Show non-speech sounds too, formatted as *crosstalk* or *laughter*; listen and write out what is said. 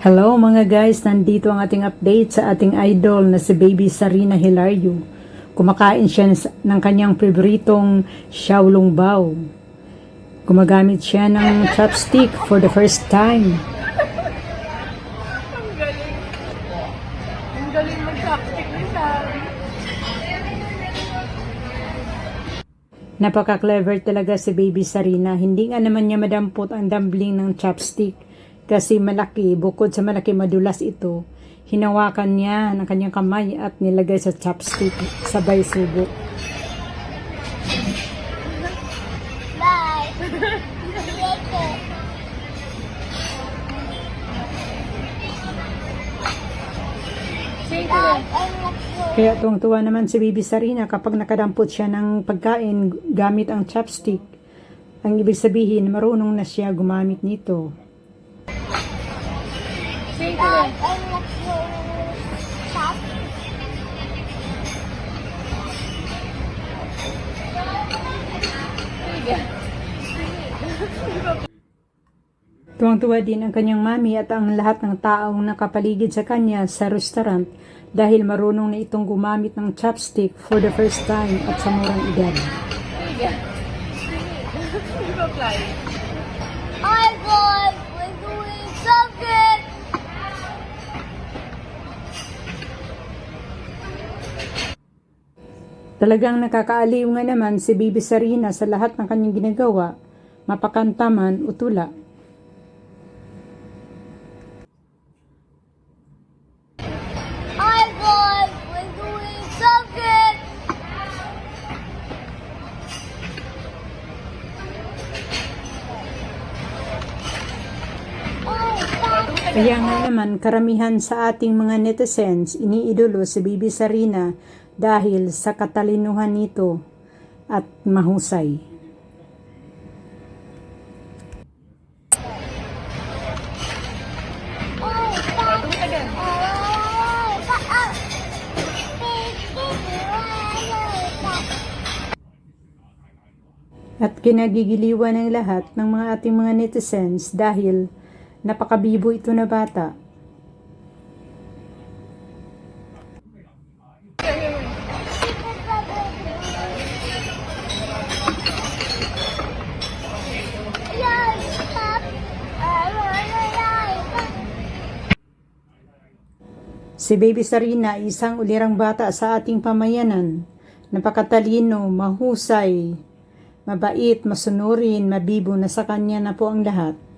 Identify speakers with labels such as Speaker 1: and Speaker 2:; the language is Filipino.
Speaker 1: Hello mga guys, nandito ang ating update sa ating idol na si Baby Sarina Hilario. Kumakain siya ng kanyang paboritong Xiaolong Bao. Gumagamit siya ng chopstick for the first time. Napaka-clever talaga si Baby Sarina. Hindi nga naman niya madampot ang dumpling ng chopstick kasi malaki, bukod sa malaki madulas ito, hinawakan niya ng kanyang kamay at nilagay sa chopstick sabay subo.
Speaker 2: Bye. *laughs* Later.
Speaker 3: Say
Speaker 1: Kaya tuwang-tuwa naman si Baby Sarina kapag nakadampot siya ng pagkain gamit ang chopstick. Ang ibig sabihin, marunong na siya gumamit nito.
Speaker 3: Say
Speaker 1: Tuwang-tuwa din ang kanyang mami at ang lahat ng taong nakapaligid sa kanya sa restaurant dahil marunong na itong gumamit ng chopstick for the first time at sa murang edad.
Speaker 2: Hi, boys. We're doing so good.
Speaker 1: Talagang nakakaaliw nga naman si Bibi Sarina sa lahat ng kanyang ginagawa, mapakantaman o tula. Kaya nga naman, karamihan sa ating mga netizens iniidolo si Bibi Sarina dahil sa katalinuhan nito at mahusay. At kinagigiliwan ng lahat ng mga ating mga netizens dahil napakabibo ito na bata. Si Baby Sarina ay isang ulirang bata sa ating pamayanan. Napakatalino, mahusay, mabait, masunurin, mabibo na sa kanya na po ang lahat.